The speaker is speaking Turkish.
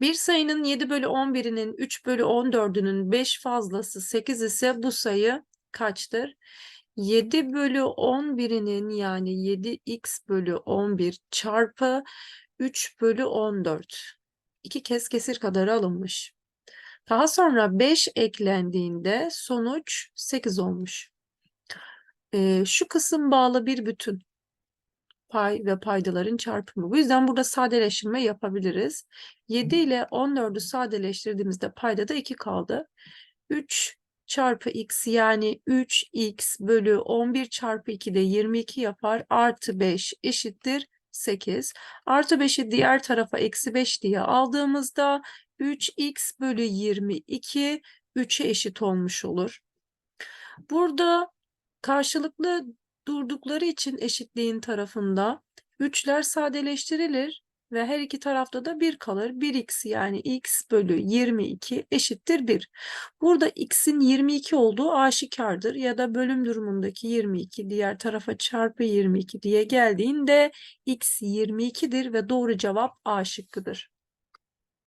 Bir sayının 7 bölü 11'inin 3 bölü 14'ünün 5 fazlası 8 ise bu sayı kaçtır? 7 bölü 11'inin yani 7x bölü 11 çarpı 3 bölü 14. İki kez kesir kadarı alınmış. Daha sonra 5 eklendiğinde sonuç 8 olmuş. Ee, şu kısım bağlı bir bütün. Pay ve paydaların çarpımı. Bu yüzden burada sadeleştirme yapabiliriz. 7 ile 14'ü sadeleştirdiğimizde payda da 2 kaldı. 3 çarpı x yani 3x bölü 11 çarpı 2 de 22 yapar. Artı 5 eşittir 8. Artı 5'i diğer tarafa eksi 5 diye aldığımızda 3x bölü 22 3'e eşit olmuş olur. Burada karşılıklı durdukları için eşitliğin tarafında 3'ler sadeleştirilir ve her iki tarafta da 1 kalır. 1x yani x bölü 22 eşittir 1. Burada x'in 22 olduğu aşikardır ya da bölüm durumundaki 22 diğer tarafa çarpı 22 diye geldiğinde x 22'dir ve doğru cevap A şıkkıdır.